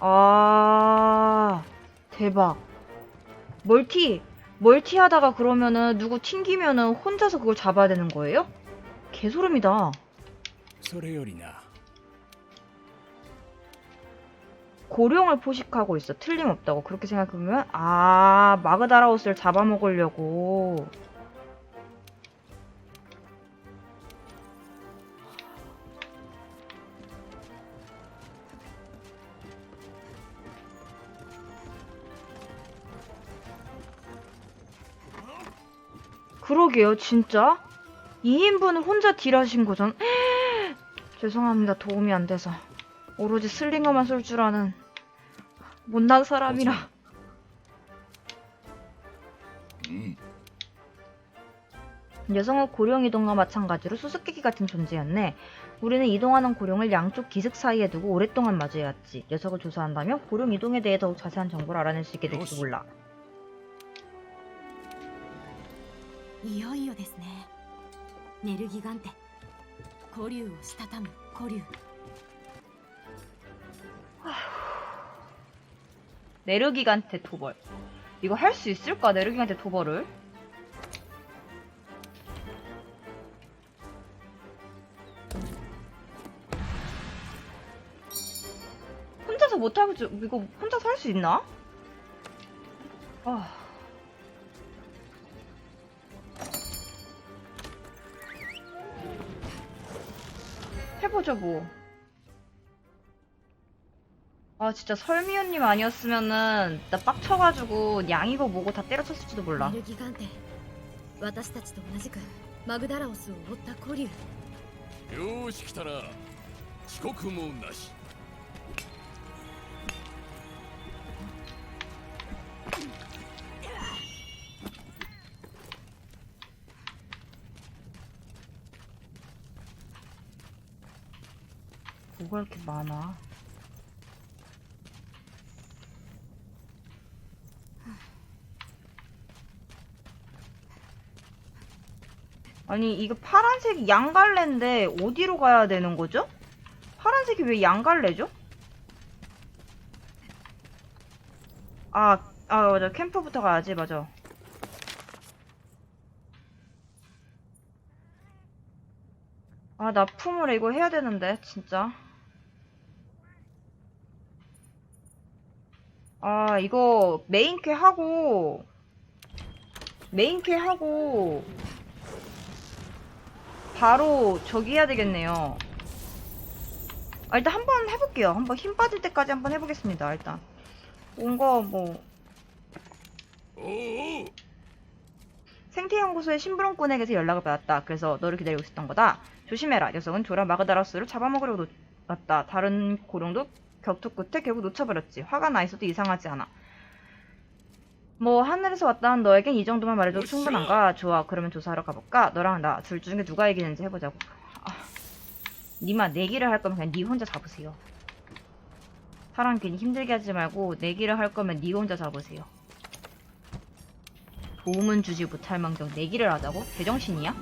아, 대박. 멀티, 멀티 하다가 그러면은 누구 튕기면은 혼자서 그걸 잡아야 되는 거예요? 개소름이다. それよりな 고룡을 포식하고 있어. 틀림없다고. 그렇게 생각해보면, 아, 마그다라우스를 잡아먹으려고. 그러게요, 진짜? 2인분을 혼자 딜하신 거잖아. 죄송합니다. 도움이 안 돼서. 오로지 슬링어만 쏠 줄 아는 못난 사람이라. うん、 여성은 고령 이동과 마찬가지로 수수께끼 같은 존재였네. 우리는 이동하는 고령을 양쪽 기슭 사이에 두고 오랫동안 마주해왔지. 녀석을 조사한다면 고령 이동에 대해 더욱 자세한 정보를 알아낼 수 있게 될지 몰라. いよいよですねネルギガンテ古竜をしたたむ古竜 네르기간테 도벌. 이거 할 수 있을까? 네르기간테 도벌을? 혼자서 못하겠지. 이거 혼자서 할 수 있나? 아. 해보죠, 뭐. 아, 진짜 설미연님 아니었으면은, 나 빡쳐가지고, 양이고 뭐고 다 때려쳤을지도 몰라. ネルギガンテ私たちと同じくマグダラオスを追った古竜よーし来たな遅刻もなし 뭐가 이렇게 많아? 아니 이거 파란색이 양갈래인데 어디로 가야 되는 거죠? 파란색이 왜 양갈래죠? 아, 아 맞아 캠프부터 가야지 맞아 아 납품을 이거 해야 되는데 진짜 아 이거 메인캐 하고 메인캐 하고 바로 저기 해야 되겠네요. 아, 일단 한번 해볼게요. 한번 힘 빠질 때까지 한번 해보겠습니다 일단. 온거뭐 생태연구소의 심부름꾼에게서 연락을 받았다. 그래서 너를 기다리고 있었던 거다. 조심해라. 녀석은 조라 마그다라스를 잡아먹으려고 놨다. 다른 고령도 격투 끝에 결국 놓쳐버렸지. 화가 나 있어도 이상하지 않아. 뭐 하늘에서 왔다는 너에겐 이 정도만 말해도 충분한가? 좋아. 그러면 조사하러 가볼까? 너랑 나 둘 중에 누가 이기는지 해보자고. 아, 니마 내기를 할 거면 그냥 니 혼자 잡으세요. 사람 괜히 힘들게 하지 말고 내기를 할 거면 니 혼자 잡으세요. 도움은 주지 못할 망정 내기를 하자고? 제정신이야?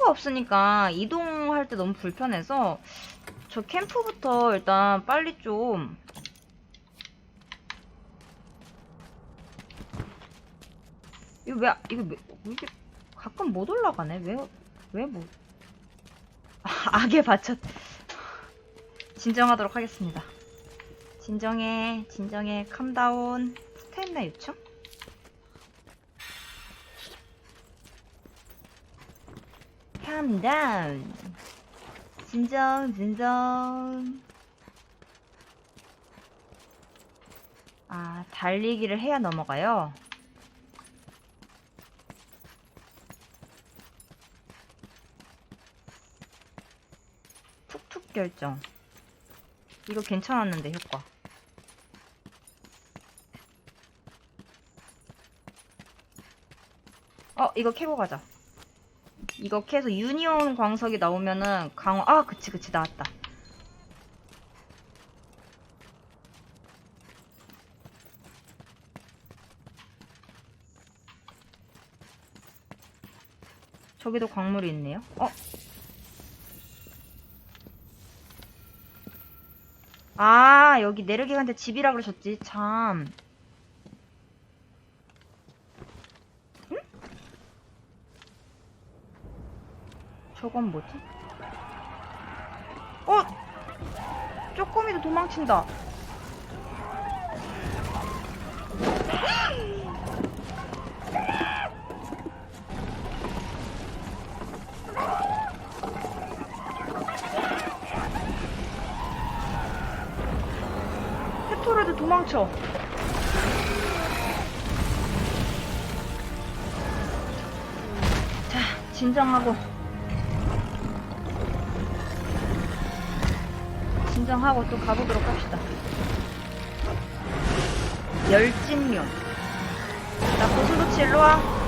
캠프가 없으니까 이동할 때 너무 불편해서 저 캠프부터 일단 빨리 좀 이거 왜 이거 왜, 왜 이렇게 가끔 못 올라가네? 왜왜뭐 아, 악에 받쳤 진정하도록 하겠습니다. 진정해 진정해. 캄다운 스태미나 요청 calm down. 진정, 진정. 아, 달리기를 해야 넘어가요. 툭툭 결정. 이거 괜찮았는데, 효과. 어, 이거 캐고 가자. 이거 캐서 유니온 광석이 나오면은 강화 아 그치 그치 나왔다. 저기도 광물이 있네요. 어? 아 여기 내르기한테 집이라 그러셨지? 참. 저건 뭐지? 어? 쪼꼬미도 도망친다. 페토르도 도망쳐. 자, 진정하고. 정하고 또 가보도록 합시다. 열진룡. 나 고슴도치 일로 와.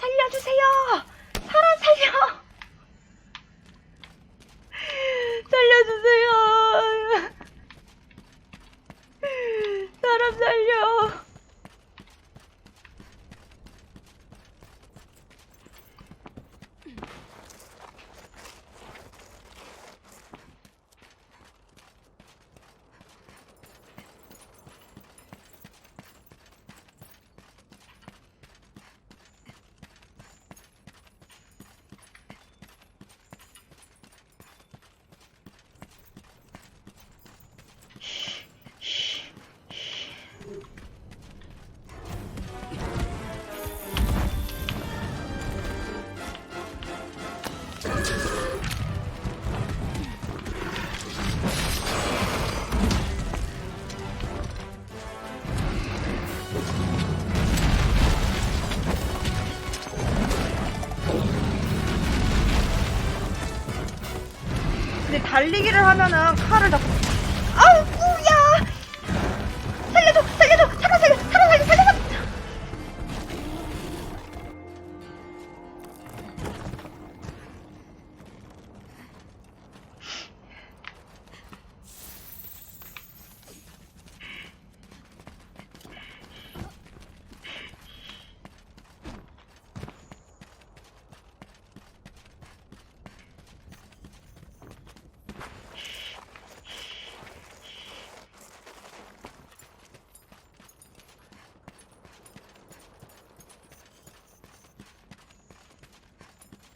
살려! 살려주세요! 달리기를 하면은 칼을 잡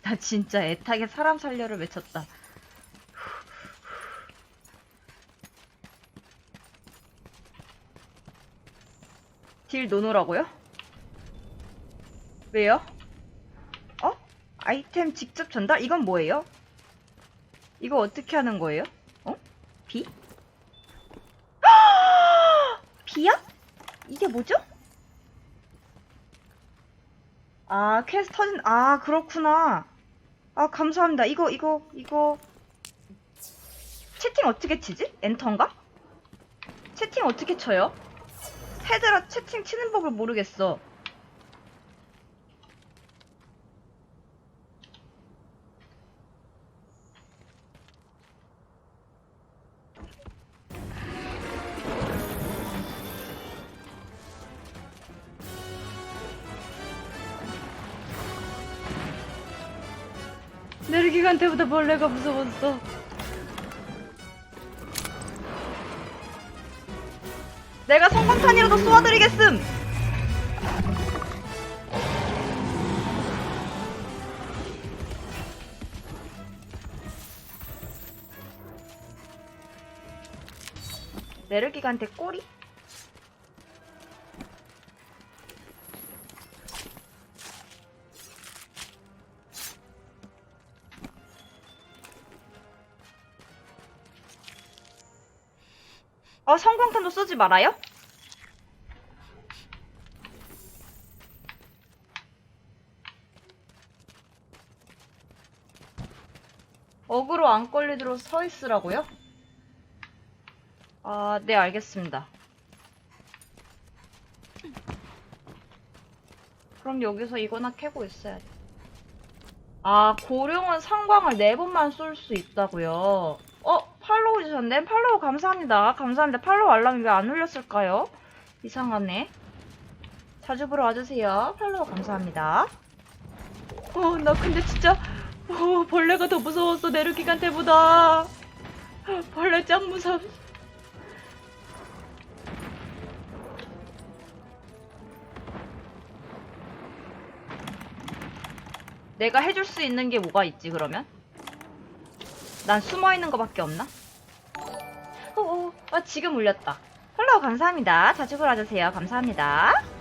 나 진짜 애타게 사람 살려를 외쳤다. 딜 노노라고요? 왜요? 어? 아이템 직접 전달? 이건 뭐예요? 이거 어떻게 하는 거예요? 어? 비? 비야? 이게 뭐죠? 아, 퀘스트 터진, 아, 그렇구나. 아, 감사합니다. 이거, 이거, 이거. 채팅 어떻게 치지? 엔터인가? 채팅 어떻게 쳐요? 헤드라 채팅 치는 법을 모르겠어. 내르기간테보다 벌레가 무서웠어. 내가 성광탄이라도 쏘아드리겠음! 내르기간테 꼬리? 어, 성광탄도 쓰지 말아요? 어그로 안 걸리도록 서 있으라고요? 아, 네, 알겠습니다. 그럼 여기서 이거나 캐고 있어야 돼. 아, 고령은 성광을 네 번만 쏠 수 있다고요. 어, 팔로우 주셨네? 팔로우 감사합니다. 감사합니다. 팔로우 알람이 왜 안 울렸을까요? 이상하네. 자주 보러 와주세요. 팔로우 감사합니다. 어, 나 근데 진짜, 어, 벌레가 더 무서웠어. 내르기간테보다. 벌레 짱 무서워. 내가 해줄 수 있는 게 뭐가 있지, 그러면? 난 숨어 있는 거밖에 없나? 어, 어, 어, 지금 울렸다. 팔로우 감사합니다. 자주 보러 와주세요. 감사합니다.「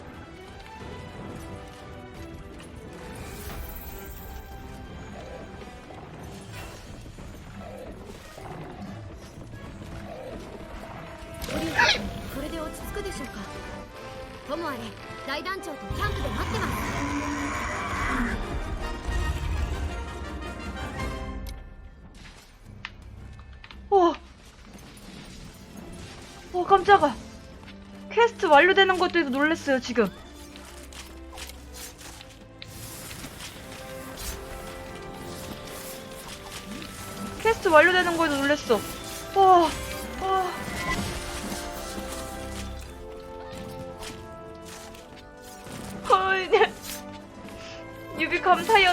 어, 깜짝아. 퀘스트 완료되는 것도 놀랬어요, 지금. 퀘스트 완료되는 거에도 놀랬어. 와, 와. 헐, 유비 감사였. 어,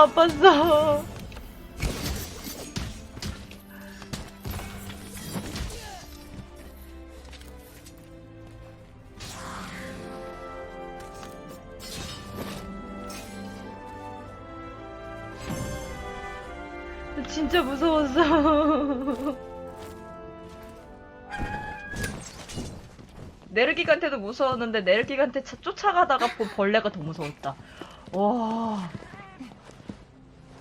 아팠어. 나 진짜 무서웠어. 네르기간테도 무서웠는데 네르기간테 차- 쫓아가다가 본 벌레가 더 무서웠다. 와,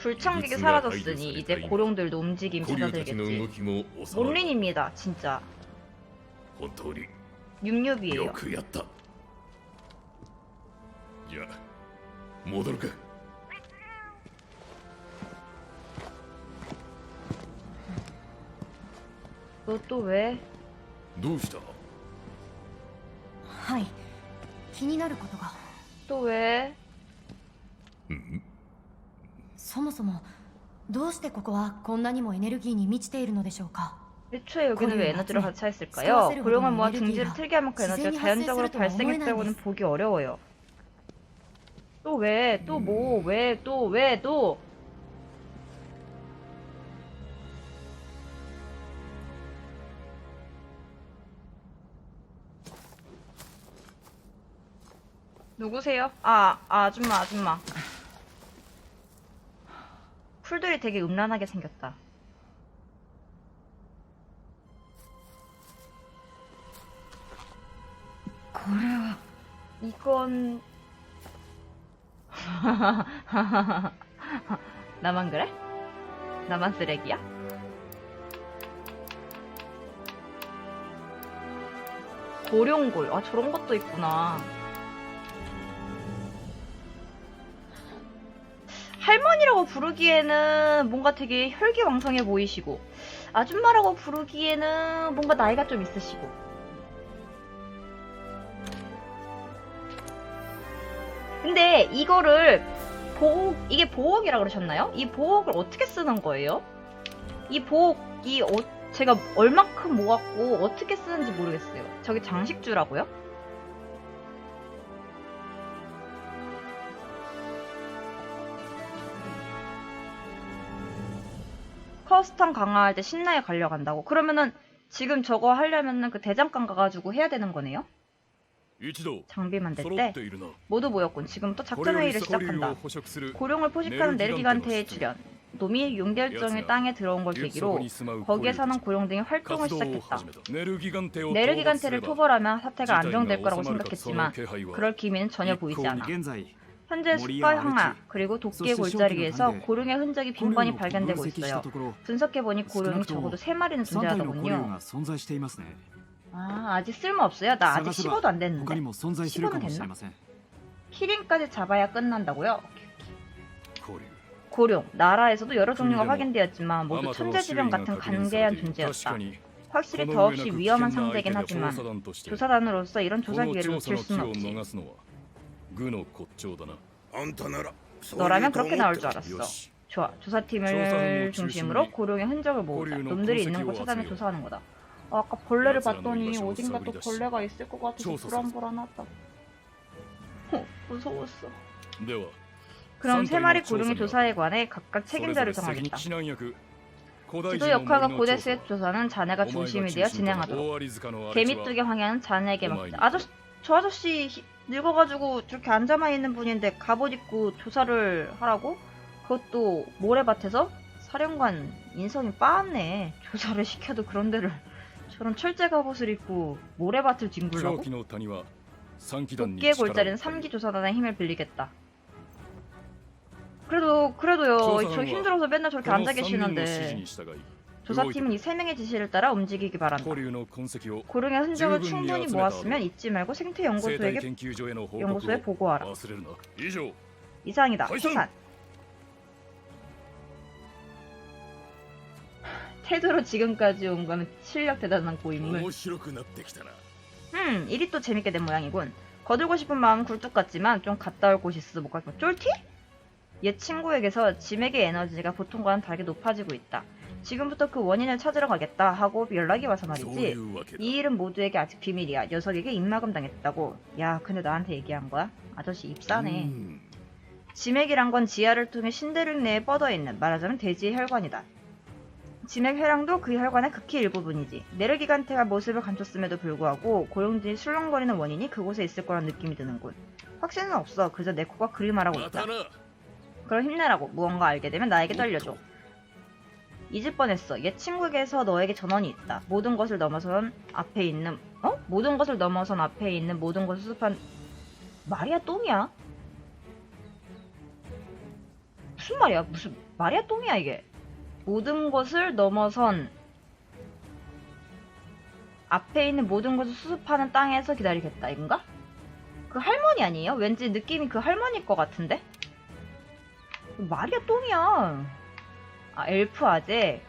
불청객이 이츠가 사라졌으니 이제 가이드 고룡들도 움직임 古竜たちの動 찾아들겠지. きも収まる 몬린입니다, 진짜. 本当に 육육이에요. よくやったじゃあ戻るか 너 또 왜? どうしたはい気になることが 또 왜? うん そもそもどうしてここはこんなにもエネルギーに満ちているのでしょうか 애초에 여기는 왜 고룡이 에너지로 나중에 가차 있을까요? 스카우스를 고룡은 모아 보면 둥지를 에너지가 틀게 할 만큼 에너지가 지진이 자연적으로 발생했을 때와 발생했다고는 어머나 보기 어려워요. 또 왜? 또 뭐? 왜? 또 왜? 또? 누구세요? 아, 아, 아줌마, 아줌마. 풀들이 되게 음란하게 생겼다. 이건 나만 그래? 나만 쓰레기야? 고룡골. 아, 저런 것도 있구나. 할머니라고 부르기에는 뭔가 되게 혈기왕성해 보이시고, 아줌마라고 부르기에는 뭔가 나이가 좀 있으시고. 근데 이거를 보호, 이게 보호기라 그러셨나요? 이 보호기를 어떻게 쓰는 거예요? 이 보호기 어, 제가 얼만큼 모았고 어떻게 쓰는지 모르겠어요. 저기 장식주라고요? 커스텀 강화할 때 신나에 갈려간다고. 그러면은 지금 저거 하려면은 그 대장간 가가지고 해야 되는 거네요? 장비 만들 때 모두 모였군. 지금 또 작전 회의를 시작한다. 고령을 포식하는 내르기간테의 출현. 놈이 용결정의 땅에 들어온 걸 계기로 거기에 사는 고령 등이 활동을 시작했다. 네르기간테를 토벌하면 사태가 안정될 거라고 생각했지만 그럴 기미는 전혀 보이지 않아. 현재 숲과 황하 그리고 도끼의 골짜기에서 고룡의 흔적이 빈번히 발견되고 있어요. 분석해보니 고룡이 적어도 3마리는 존재하더군요. 아, 아직 쓸모없어요? 나 아직 15도 안 됐는데. 15는 됐나? 키링까지 잡아야 끝난다고요? 고룡, 나라에서도 여러 종류가 확인되었지만 모두 천재지변 같은 관계한 존재였다. 확실히 더없이 위험한 상대이긴 하지만 조사단으로서 이런 조사 기회를 놓칠 수는 없지. 逃すのは愚の骨頂だなあんたなら 너라면 그렇게 나올 줄 よ 알았어. し 좋아. 조사단을 조사팀을 중심으로 중심으로 고룡의 흔적을 모으자. 고룡의 놈들이 있는痕跡を곳 찾아내集めよう. 조사하는 거다. 아, 아까 벌레를 나타나는 봤더니場所を 어딘가 또 探り出し 벌레가 있을 것 같아서 조사서. 불안불안하다. 어, 무서웠어. では 그럼 세 마리 三体の 고룡의 調査には 조사에 관해 각각 それぞ 책임자를 れ責 정하겠다. 避難役古代 지도 人の 역할과 森の調査 고데스의 조사는 자네가 お前が 중심이 中 되어 心となる 진행하도록. 大アリ塚の荒地は 개미뚜기 황야는 자네에게 오마이 맡기다. 갓. 아저씨, 저 아저씨 히- 늙어가지고 저렇게 앉아만 있는 분인데 갑옷 입고 조사를 하라고? 그것도 모래밭에서? 사령관 인성이 빠았네. 조사를 시켜도 그런 데를 저런 철제 갑옷을 입고 모래밭을 뒹굴라고? 도끼의 골자리는 3기 조사단의 힘을 빌리겠다. 그래도 그래도요. 저 힘들어서 맨날 저렇게 앉아 계시는데. 조사팀은 이 세 명의 지시를 따라 움직이기 바란다. 고령의 흔적을 충분히 모았으면 잊지 말고 생태 연구소에게 연구소에 보고하라. 이상이다. 해산. 태도로 지금까지 온 거면 실력 대단한 고인물. 음, 일이 또 재밌게 된 모양이군. 거들고 싶은 마음은 굴뚝 같지만 좀 갔다 올 곳이 있어서 못 갔고 쫄티? 옛 친구에게서 짐에게 에너지가 보통과는 다르게 높아지고 있다. 지금부터 그 원인을 찾으러 가겠다 하고 연락이 와서 말이지 이 일은 모두에게 아직 비밀이야. 녀석에게 입마금 당했다고. 야 근데 나한테 얘기한 거야? 아저씨 입사네. 지맥이란 건 지하를 통해 신대륙 내에 뻗어있는 말하자면 돼지의 혈관이다. 지맥 혈랑도 그 혈관의 극히 일부분이지. 내르기간테가 모습을 감췄음에도 불구하고 고용진이 술렁거리는 원인이 그곳에 있을 거란 느낌이 드는군. 확신은 없어. 그저 내 코가 그리 말하고 있다. 그럼 힘내라고. 무언가 알게 되면 나에게 떨려줘. 잊을 뻔했어. 옛 친구에게서 너에게 전원이 있다. 모든 것을 넘어선 앞에 있는 어? 모든 것을 넘어선 앞에 있는 모든 것을 수습한 말이야 똥이야? 무슨 말이야? 무슨 말이야 똥이야 이게? 모든 것을 넘어선 앞에 있는 모든 것을 수습하는 땅에서 기다리겠다 이건가? 그 할머니 아니에요? 왠지 느낌이 그 할머니일 것 같은데? 말이야 똥이야. 아 엘프 아재.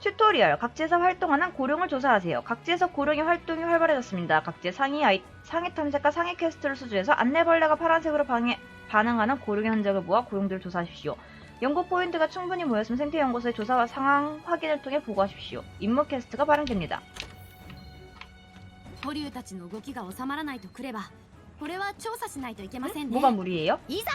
튜토리얼 각지에서 활동하는 고룡을 조사하세요. 각지에서 고룡의 활동이 활발해졌습니다. 각지의 상위 아이, 상위 탐색과 상위 퀘스트를 수주해서 안내벌레가 파란색으로 방해, 반응하는 고룡의 흔적을 모아 고룡들을 조사하십시오. 연구 포인트가 충분히 모였으면 생태연구소의 조사와 상황 확인을 통해 보고하십시오. 임무 퀘스트가 발행됩니다. 保留たちの動きが収まらないとくればこれは調査しないといけませんね 뭐가 무리예요? いざ